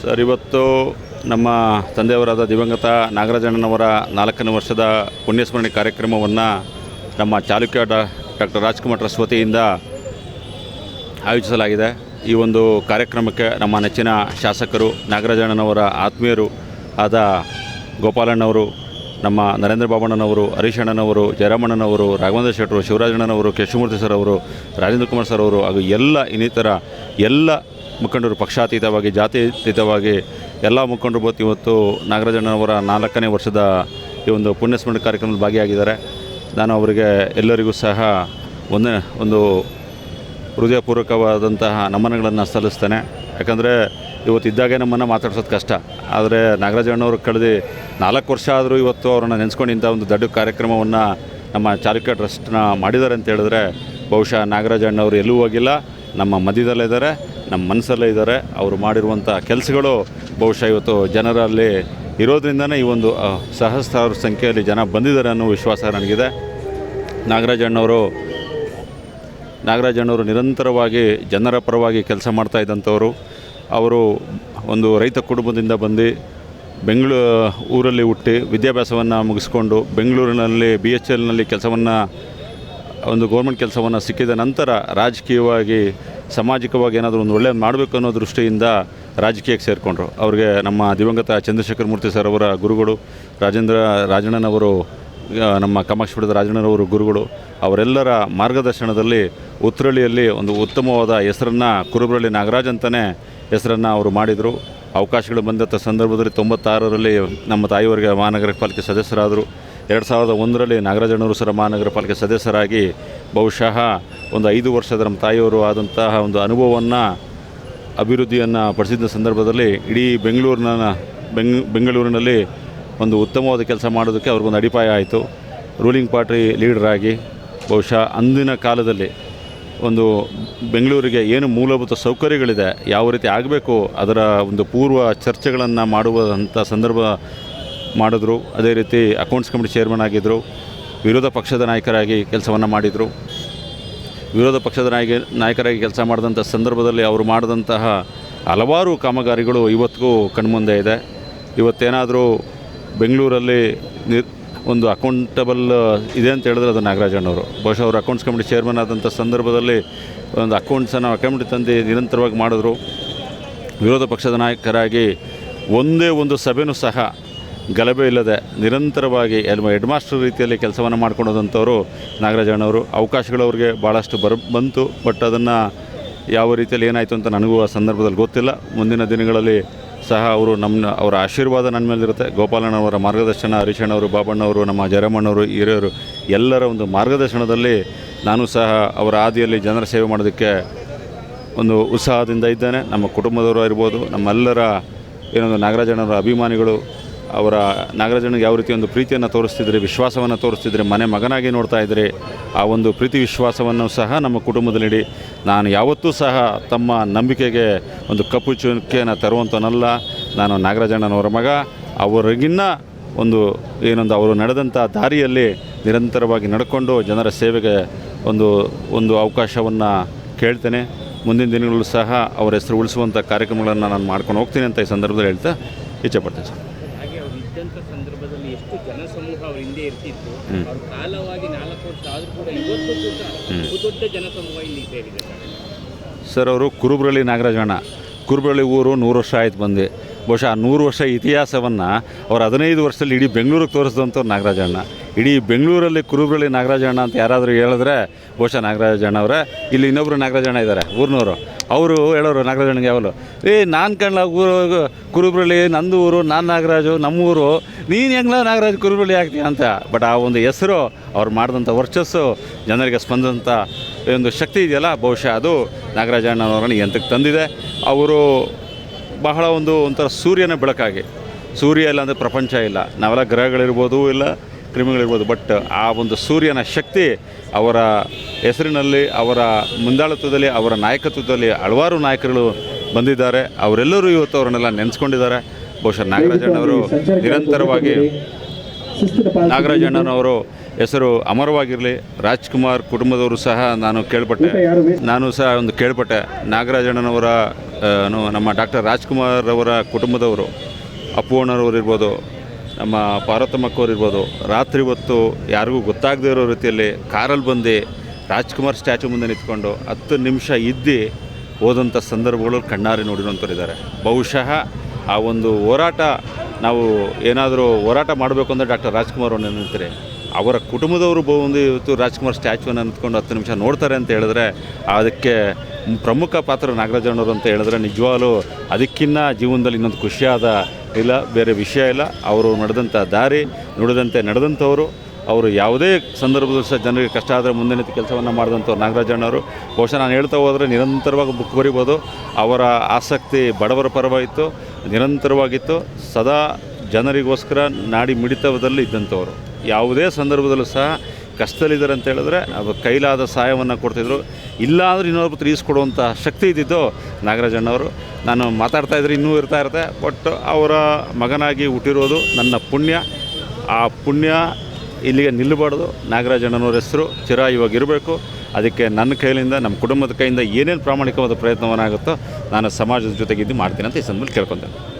Sir, ಇವತ್ತು ನಮ್ಮ ತಂದೆಯವರಾದ ದಿವಂಗತ ನಾಗರಾಜಣ್ಣನವರ ನಾಲ್ಕನೇ ವರ್ಷದ ಪುಣ್ಯಸ್ಮರಣೆ ಕಾರ್ಯಕ್ರಮವನ್ನು ನಮ್ಮ ಚಾಲುಕ್ಯ ಡಾಕ್ಟರ್ ರಾಜ್ಕುಮಾರ್ ಟ್ರಸ್ಟ್ ವತಿಯಿಂದ ಆಯೋಜಿಸಲಾಗಿದೆ. ಈ ಒಂದು ಕಾರ್ಯಕ್ರಮಕ್ಕೆ ನಮ್ಮ ನೆಚ್ಚಿನ ಶಾಸಕರು, ನಾಗರಾಜಣ್ಣನವರ ಆತ್ಮೀಯರು ಆದ ಗೋಪಾಲಣ್ಣವರು, ನಮ್ಮ ನರೇಂದ್ರ ಬಾಬಣ್ಣನವರು, ಹರೀಶ್ ಅಣ್ಣನವರು, ಜಯರಾಮಣ್ಣನವರು, ರಾಘವೇಂದ್ರ ಶೆಟ್ಟರು, ಶಿವರಾಜಣ್ಣನವರು, ಕೇಶವಮೂರ್ತಿ ಸರ್ ಅವರು, ರಾಜೇಂದ್ರ ಕುಮಾರ್ ಸರ್ ಅವರು ಹಾಗೂ ಎಲ್ಲ ಇನ್ನಿತರ ಎಲ್ಲ ಮುಖಂಡರು ಪಕ್ಷಾತೀತವಾಗಿ ಜಾತ್ಯತೀತವಾಗಿ ಎಲ್ಲ ಮುಖಂಡರು ಬತ್ತು ಇವತ್ತು ನಾಗರಾಜಣ್ಣವರ ನಾಲ್ಕನೇ ವರ್ಷದ ಈ ಒಂದು ಪುಣ್ಯಸ್ಮರಣೆ ಕಾರ್ಯಕ್ರಮದಲ್ಲಿ ಭಾಗಿಯಾಗಿದ್ದಾರೆ. ನಾನು ಅವರಿಗೆ ಎಲ್ಲರಿಗೂ ಸಹ ಒಂದೇ ಒಂದು ಹೃದಯಪೂರ್ವಕವಾದಂತಹ ನಮನಗಳನ್ನು ಸಲ್ಲಿಸ್ತೇನೆ. ಯಾಕಂದರೆ ಇವತ್ತು ಇದ್ದಾಗೆ ನಮ್ಮನ್ನು ಮಾತಾಡ್ಸೋದು ಕಷ್ಟ. ಆದರೆ ನಾಗರಾಜಣ್ಣವರು ಕಳೆದು ನಾಲ್ಕು ವರ್ಷ ಆದರೂ ಇವತ್ತು ಅವರನ್ನು ನೆನೆಸ್ಕೊಂಡು ಇಂಥ ಒಂದು ದೊಡ್ಡ ಕಾರ್ಯಕ್ರಮವನ್ನು ನಮ್ಮ ಚಾಲುಕ್ಯ ಟ್ರಸ್ಟ್ನ ಮಾಡಿದ್ದಾರೆ ಅಂತ ಹೇಳಿದ್ರೆ ಬಹುಶಃ ನಾಗರಾಜಣ್ಣವರು ಎಲ್ಲೂ ಹೋಗಿಲ್ಲ. ನಮ್ಮ ಮಧ್ಯದಲ್ಲೇ ಇದ್ದಾರೆ. ನಮ್ಮ ಮನಸ್ಸಲ್ಲೇ ಇದ್ದಾರೆ. ಅವರು ಮಾಡಿರುವಂಥ ಕೆಲಸಗಳು ಬಹುಶಃ ಇವತ್ತು ಜನರಲ್ಲಿ ಇರೋದ್ರಿಂದನೇ ಈ ಒಂದು ಸಹಸ್ರಾರು ಸಂಖ್ಯೆಯಲ್ಲಿ ಜನ ಬಂದಿದ್ದಾರೆ ಅನ್ನೋ ವಿಶ್ವಾಸ ನನಗಿದೆ. ನಾಗರಾಜಣ್ಣವರು ನಾಗರಾಜಣ್ಣವರು ನಿರಂತರವಾಗಿ ಜನರ ಪರವಾಗಿ ಕೆಲಸ ಮಾಡ್ತಾ ಇದ್ದಂಥವರು. ಅವರು ಒಂದು ರೈತ ಕುಟುಂಬದಿಂದ ಬಂದು ಬೆಂಗಳೂ, ಊರಲ್ಲಿ ಹುಟ್ಟಿ ವಿದ್ಯಾಭ್ಯಾಸವನ್ನು ಮುಗಿಸ್ಕೊಂಡು ಬೆಂಗಳೂರಿನಲ್ಲಿ ಬಿ ಎಚ್ ಎಲ್ನಲ್ಲಿ ಕೆಲಸವನ್ನು, ಒಂದು ಗೌರ್ಮೆಂಟ್ ಕೆಲಸವನ್ನು ಸಿಕ್ಕಿದ ನಂತರ ರಾಜಕೀಯವಾಗಿ ಸಾಮಾಜಿಕವಾಗಿ ಏನಾದರೂ ಒಂದು ಒಳ್ಳೆಯದು ಮಾಡಬೇಕು ಅನ್ನೋ ದೃಷ್ಟಿಯಿಂದ ರಾಜಕೀಯಕ್ಕೆ ಸೇರಿಕೊಂಡ್ರು. ಅವ್ರಿಗೆ ನಮ್ಮ ದಿವಂಗತ ಚಂದ್ರಶೇಖರ ಮೂರ್ತಿ ಸರ್ ಅವರ ಗುರುಗಳು, ರಾಜೇಂದ್ರ ರಾಜಣ್ಣನವರು ನಮ್ಮ ಕಾಮಾಕ್ಷಪುರದ ರಾಜಣ್ಣನವರು ಗುರುಗಳು, ಅವರೆಲ್ಲರ ಮಾರ್ಗದರ್ಶನದಲ್ಲಿ ಉತ್ರಳ್ಳಿಯಲ್ಲಿ ಒಂದು ಉತ್ತಮವಾದ ಹೆಸರನ್ನು ಕುರುಬರಳ್ಳಿ ನಾಗರಾಜ್ ಅಂತಲೇ ಹೆಸರನ್ನು ಅವರು ಮಾಡಿದರು. ಅವಕಾಶಗಳು ಬಂದಂಥ ಸಂದರ್ಭದಲ್ಲಿ ತೊಂಬತ್ತಾರರಲ್ಲಿ ನಮ್ಮ ತಾಯಿಯವರಿಗೆ ಮಹಾನಗರ ಪಾಲಿಕೆ ಸದಸ್ಯರಾದರು. ಎರಡು ಸಾವಿರದ ಒಂದರಲ್ಲಿ ನಾಗರಾಜಣ್ಣವರು ಸರ ಮಹಾನಗರ ಪಾಲಿಕೆ ಸದಸ್ಯರಾಗಿ ಬಹುಶಃ ಒಂದು ಐದು ವರ್ಷದ ನಮ್ಮ ತಾಯಿಯವರು ಆದಂತಹ ಒಂದು ಅನುಭವವನ್ನು, ಅಭಿವೃದ್ಧಿಯನ್ನು ಪಡಿಸಿದ ಸಂದರ್ಭದಲ್ಲಿ ಇಡೀ ಬೆಂಗಳೂರಿನ, ಬೆಂಗ್, ಬೆಂಗಳೂರಿನಲ್ಲಿ ಒಂದು ಉತ್ತಮವಾದ ಕೆಲಸ ಮಾಡೋದಕ್ಕೆ ಅವ್ರಿಗೊಂದು ಅಡಿಪಾಯ ಆಯಿತು. ರೂಲಿಂಗ್ ಪಾರ್ಟಿ ಲೀಡರಾಗಿ ಬಹುಶಃ ಅಂದಿನ ಕಾಲದಲ್ಲಿ ಒಂದು ಬೆಂಗಳೂರಿಗೆ ಏನು ಮೂಲಭೂತ ಸೌಕರ್ಯಗಳಿದೆ, ಯಾವ ರೀತಿ ಆಗಬೇಕು, ಅದರ ಒಂದು ಪೂರ್ವ ಚರ್ಚೆಗಳನ್ನು ಮಾಡುವಂಥ ಸಂದರ್ಭ ಮಾಡಿದ್ರು. ಅದೇ ರೀತಿ ಅಕೌಂಟ್ಸ್ ಕಮಿಟಿ ಚೇರ್ಮನ್ ಆಗಿದ್ದರು ವಿರೋಧ ಪಕ್ಷದ ನಾಯಕರಾಗಿ ಕೆಲಸವನ್ನು ಮಾಡಿದರು. ವಿರೋಧ ಪಕ್ಷದ ನಾಯಕ ನಾಯಕರಾಗಿ ಕೆಲಸ ಮಾಡಿದಂಥ ಸಂದರ್ಭದಲ್ಲಿ ಅವರು ಮಾಡಿದಂತಹ ಹಲವಾರು ಕಾಮಗಾರಿಗಳು ಇವತ್ತಿಗೂ ಕಣ್ಮುಂದೆ ಇದೆ. ಇವತ್ತೇನಾದರೂ ಬೆಂಗಳೂರಲ್ಲಿ ನಿರ್ ಒಂದು ಅಕೌಂಟಬಲ್ ಇದೆ ಅಂತ ಹೇಳಿದ್ರೆ ಅದು ನಾಗರಾಜಣ್ಣವರು ಬಹುಶಃ ಅವರು ಅಕೌಂಟ್ಸ್ ಕಮಿಟಿ ಚೇರ್ಮನ್ ಆದಂಥ ಸಂದರ್ಭದಲ್ಲಿ ಒಂದು ಅಕೌಂಟ್ಸನ್ನು ಕಮಿಟಿ ತಂದು ನಿರಂತರವಾಗಿ ಮಾಡಿದ್ರು. ವಿರೋಧ ಪಕ್ಷದ ನಾಯಕರಾಗಿ ಒಂದೇ ಒಂದು ಸಭೆನೂ ಸಹ ಗಲಭೆ ಇಲ್ಲದೆ ನಿರಂತರವಾಗಿ ಹೆಡ್ ಮಾಸ್ಟರ್ ರೀತಿಯಲ್ಲಿ ಕೆಲಸವನ್ನು ಮಾಡ್ಕೊಂಡೋದಂಥವರು ನಾಗರಾಜಣ್ಣವರು, ಅವಕಾಶಗಳು ಅವ್ರಿಗೆ ಭಾಳಷ್ಟು ಬರ, ಬಂತು. ಬಟ್ ಅದನ್ನು ಯಾವ ರೀತಿಯಲ್ಲಿ ಏನಾಯಿತು ಅಂತ ನನಗೂ ಆ ಸಂದರ್ಭದಲ್ಲಿ ಗೊತ್ತಿಲ್ಲ. ಮುಂದಿನ ದಿನಗಳಲ್ಲಿ ಸಹ ಅವರು ನಮ್ಮ ಅವರ ಆಶೀರ್ವಾದ ನನ್ನ ಮೇಲಿರುತ್ತೆ. ಗೋಪಾಲಣ್ಣವರ ಮಾರ್ಗದರ್ಶನ, ಹರೀಶಣ್ಣವರು, ಬಾಬಣ್ಣವರು, ನಮ್ಮ ಜರಮಣ್ಣವರು ಹಿರಿಯರು ಎಲ್ಲರ ಒಂದು ಮಾರ್ಗದರ್ಶನದಲ್ಲಿ ನಾನು ಸಹ ಅವರ ಹಾದಿಯಲ್ಲಿ ಜನರ ಸೇವೆ ಮಾಡೋದಕ್ಕೆ ಒಂದು ಉತ್ಸಾಹದಿಂದ ಇದ್ದೇನೆ. ನಮ್ಮ ಕುಟುಂಬದವರು ಇರ್ಬೋದು ನಮ್ಮೆಲ್ಲರ ಏನೊಂದು ನಾಗರಾಜಣ್ಣವರ ಅಭಿಮಾನಿಗಳು ಅವರ ನಾಗರಾಜನಿಗೆ ಯಾವ ರೀತಿ ಒಂದು ಪ್ರೀತಿಯನ್ನು ತೋರಿಸ್ತಿದ್ರೆ, ವಿಶ್ವಾಸವನ್ನು ತೋರಿಸ್ತಿದ್ರೆ, ಮನೆ ಮಗನಾಗಿ ನೋಡ್ತಾ ಇದ್ದರೆ ಆ ಒಂದು ಪ್ರೀತಿ ವಿಶ್ವಾಸವನ್ನು ಸಹ ನಮ್ಮ ಕುಟುಂಬದಲ್ಲಿಡಿ. ನಾನು ಯಾವತ್ತೂ ಸಹ ತಮ್ಮ ನಂಬಿಕೆಗೆ ಒಂದು ಕಪ್ಪು ಚುಕ್ಕೆಯನ್ನು ತರುವಂಥವನಲ್ಲ ನಾನು ನಾಗರಾಜಣ್ಣನವರ ಮಗ. ಅವರಿಗಿನ್ನ ಒಂದು ಏನೊಂದು ಅವರು ನಡೆದಂಥ ದಾರಿಯಲ್ಲಿ ನಿರಂತರವಾಗಿ ನಡ್ಕೊಂಡು ಜನರ ಸೇವೆಗೆ ಒಂದು ಒಂದು ಅವಕಾಶವನ್ನು ಕೇಳ್ತೇನೆ. ಮುಂದಿನ ದಿನಗಳಲ್ಲೂ ಸಹ ಅವರ ಹೆಸರು ಉಳಿಸುವಂಥ ಕಾರ್ಯಕ್ರಮಗಳನ್ನು ನಾನು ಮಾಡ್ಕೊಂಡು ಹೋಗ್ತೀನಿ ಅಂತ ಈ ಸಂದರ್ಭದಲ್ಲಿ ಹೇಳ್ತಾ ಇಚ್ಛೆಪಡ್ತೀನಿ ಸರ್ ಹಾಗೆ ಅವ್ರು ಇದ್ದಂಥ ಸಂದರ್ಭದಲ್ಲಿ ಎಷ್ಟು ಜನಸಮೂಹ ಅವ್ರ ಹಿಂದೆ ಇರ್ತಿತ್ತು ಅವ್ರ ಕಾಲವಾಗಿ ನಾಲ್ಕು ವರ್ಷ ಆದರೂ ಕೂಡ ಇವತ್ತು ಕೂಡ ಬಹುದೊಡ್ಡ ಜನಸಮೂಹ ಇಲ್ಲಿ ಸೇರಿದೆ ಸರ್ ಅವರು ಕುರುಬ್ರಳ್ಳಿ ನಾಗರಾಜಣ್ಣ. ಕುರುಬ್ರಳ್ಳಿ ಊರು ನೂರು ವರ್ಷ ಆಯ್ತು ಬಂದು. ಬಹುಶಃ ನೂರು ವರ್ಷ ಇತಿಹಾಸವನ್ನು ಅವ್ರು ಹದಿನೈದು ವರ್ಷದಲ್ಲಿ ಇಡೀ ಬೆಂಗಳೂರಿಗೆ ತೋರಿಸಿದಂಥವ್ರು ನಾಗರಾಜಣ್ಣ ಇಡೀ ಬೆಂಗಳೂರಲ್ಲಿ ಕುರುಬ್ರಳ್ಳಿ ನಾಗರಾಜಣ್ಣ ಅಂತ ಯಾರಾದರೂ ಹೇಳಿದ್ರೆ ಬಹುಶಃ ನಾಗರಾಜಣ್ಣ ಅವರೇ. ಇಲ್ಲಿ ಇನ್ನೊಬ್ಬರು ನಾಗರಾಜಣ್ಣ ಇದ್ದಾರೆ, ಊರಿನವರು. ಅವರು ಹೇಳೋರು ನಾಗರಾಜಣ್ಣಗೆ ಯಾವಲು, ಏ, ನಾನು ಕಣ್ಣ ಊರು ಕುರುಬ್ರಲ್ಲಿ ನಂದು ಊರು, ನಾನು ನಾಗರಾಜು ನಮ್ಮೂರು ನೀನು ಹೆಂಗ್ಲ ನಾಗರಾಜ್ ಕುರುಬರಲ್ಲಿ ಆಗ್ತೀಯ ಅಂತ. ಬಟ್ ಆ ಒಂದು ಹೆಸರು ಅವ್ರು ಮಾಡಿದಂಥ ವರ್ಚಸ್ಸು ಜನರಿಗೆ ಸ್ಪಂದಂಥ ಒಂದು ಶಕ್ತಿ ಇದೆಯಲ್ಲ, ಬಹುಶಃ ಅದು ನಾಗರಾಜಣ್ಣನವರನ್ನು ಎಂತಕ್ಕೆ ತಂದಿದೆ. ಅವರು ಬಹಳ ಒಂದು ಒಂಥರ ಸೂರ್ಯನ ಬೆಳಕಾಗಿ. ಸೂರ್ಯ ಇಲ್ಲ ಅಂದರೆ ಪ್ರಪಂಚ ಇಲ್ಲ. ನಾವೆಲ್ಲ ಗ್ರಹಗಳಿರ್ಬೋದು ಇಲ್ಲ ಕ್ರಿಮಿಗಳಿರ್ಬೋದು ಬಟ್ ಆ ಒಂದು ಸೂರ್ಯನ ಶಕ್ತಿ ಅವರ ಹೆಸರಿನಲ್ಲಿ, ಅವರ ಮುಂದಾಳತ್ವದಲ್ಲಿ, ಅವರ ನಾಯಕತ್ವದಲ್ಲಿ ಹಲವಾರು ನಾಯಕರುಗಳು ಬಂದಿದ್ದಾರೆ. ಅವರೆಲ್ಲರೂ ಇವತ್ತು ಅವರನ್ನೆಲ್ಲ ನೆನೆಸ್ಕೊಂಡಿದ್ದಾರೆ. ಬಹುಶಃ ನಾಗರಾಜಣ್ಣವರು ನಿರಂತರವಾಗಿ ನಾಗರಾಜಣ್ಣನವರು ಹೆಸರು ಅಮರವಾಗಿರಲಿ. ರಾಜ್ಕುಮಾರ್ ಕುಟುಂಬದವರು ಸಹ ನಾನು ಕೇಳ್ಪಟ್ಟೆ. ನಾನು ಸಹ ಒಂದು ಕೇಳ್ಪಟ್ಟೆ. ನಾಗರಾಜಣ್ಣನವರ ನಮ್ಮ ಡಾಕ್ಟರ್ ರಾಜ್ಕುಮಾರ್ ಅವರ ಕುಟುಂಬದವರು ಅಪ್ಪುವಣ್ಣರವರು ಇರ್ಬೋದು, ನಮ್ಮ ಪಾರ್ವತಮ್ಮಕ್ಕವ್ರು ಇರ್ಬೋದು, ರಾತ್ರಿ ಹೊತ್ತು ಯಾರಿಗೂ ಗೊತ್ತಾಗದೇ ಇರೋ ರೀತಿಯಲ್ಲಿ ಕಾರಲ್ಲಿ ಬಂದು ರಾಜ್ಕುಮಾರ್ ಸ್ಟ್ಯಾಚು ಮುಂದೆ ನಿಂತ್ಕೊಂಡು ಹತ್ತು ನಿಮಿಷ ಇದ್ದು ಹೋದಂಥ ಸಂದರ್ಭಗಳು ಕಣ್ಣಾರಿ ನೋಡಿರುವಂಥವ್ರಿದ್ದಾರೆ. ಬಹುಶಃ ಆ ಒಂದು ಹೋರಾಟ ನಾವು ಏನಾದರೂ ಹೋರಾಟ ಮಾಡಬೇಕು ಅಂದರೆ ಡಾಕ್ಟರ್ ರಾಜ್ಕುಮಾರ್ ಅವ್ರನ್ನ ನಿಂತರೆ ಅವರ ಕುಟುಂಬದವರು ಬಂದು ಇವತ್ತು ರಾಜ್ಕುಮಾರ್ ಸ್ಟ್ಯಾಚುವನ್ನು ಅಂದ್ಕೊಂಡು ಹತ್ತು ನಿಮಿಷ ನೋಡ್ತಾರೆ ಅಂತ ಹೇಳಿದ್ರೆ, ಅದಕ್ಕೆ ಪ್ರಮುಖ ಪಾತ್ರ ನಾಗರಾಜನವರು ಅಂತ ಹೇಳಿದ್ರೆ, ನಿಜವಾಗ್ಲೂ ಅದಕ್ಕಿನ್ನ ಜೀವನದಲ್ಲಿ ಇನ್ನೊಂದು ಖುಷಿಯಾದ ಇಲ್ಲ, ಬೇರೆ ವಿಷಯ ಇಲ್ಲ. ಅವರು ನಡೆದಂಥ ದಾರಿ, ನುಡಿದಂತೆ ನಡೆದಂಥವರು. ಅವರು ಯಾವುದೇ ಸಂದರ್ಭದಲ್ಲೂ ಸಹ ಜನರಿಗೆ ಕಷ್ಟ ಆದರೆ ಮುಂದೆ ನಿಂತು ಕೆಲಸವನ್ನು ಮಾಡಿದಂಥವ್ರು ನಾಗರಾಜಣ್ಣವರು ಬಹುಶಃ ನಾನು ಹೇಳ್ತಾ ಹೋದರೆ ನಿರಂತರವಾಗಿ ಬುಕ್ ಬರಿಬೋದು. ಅವರ ಆಸಕ್ತಿ ಬಡವರ ಪರವಾಗಿತ್ತು, ನಿರಂತರವಾಗಿತ್ತು. ಸದಾ ಜನರಿಗೋಸ್ಕರ ನಾಡಿ ಮಿಡಿತದಲ್ಲಿ ಇದ್ದಂಥವ್ರು. ಯಾವುದೇ ಸಂದರ್ಭದಲ್ಲೂ ಸಹ ಕಷ್ಟದಲ್ಲಿದ್ದಾರೆ ಅಂತ ಹೇಳಿದ್ರೆ ಕೈಲಾದ ಸಹಾಯವನ್ನು ಕೊಡ್ತಿದ್ರು. ಇಲ್ಲ ಅಂದ್ರೆ ಇನ್ನೊಬ್ಬರು ತೀರಿಸ್ಕೊಡುವಂಥ ಶಕ್ತಿ ಇದ್ದಿದ್ದು ನಾಗರಾಜಣ್ಣವರು ನಾನು ಮಾತಾಡ್ತಾ ಇದ್ರೆ ಇನ್ನೂ ಇರ್ತಾ ಇರುತ್ತೆ, ಬಟ್ ಅವರ ಮಗನಾಗಿ ಹುಟ್ಟಿರೋದು ನನ್ನ ಪುಣ್ಯ. ಆ ಪುಣ್ಯ ಇಲ್ಲಿಗೆ ನಿಲ್ಲಬಾರ್ದು. ನಾಗರಾಜಣ್ಣನವ್ರ ಹೆಸರು ಚಿರ ಚಿರಾಯುವಾಗಿರಬೇಕು ಅದಕ್ಕೆ ನನ್ನ ಕೈಲಿಂದ, ನಮ್ಮ ಕುಟುಂಬದ ಕೈಯಿಂದ ಏನೇನು ಪ್ರಾಮಾಣಿಕವಾದ ಪ್ರಯತ್ನವನ್ನಾಗುತ್ತೋ ನಾನು ಸಮಾಜದ ಜೊತೆಗಿದ್ದು ಮಾಡ್ತೀನಿ ಅಂತ ಈ ಸಂದರ್ಭದಲ್ಲಿ ಕೇಳ್ಕೊತೇನೆ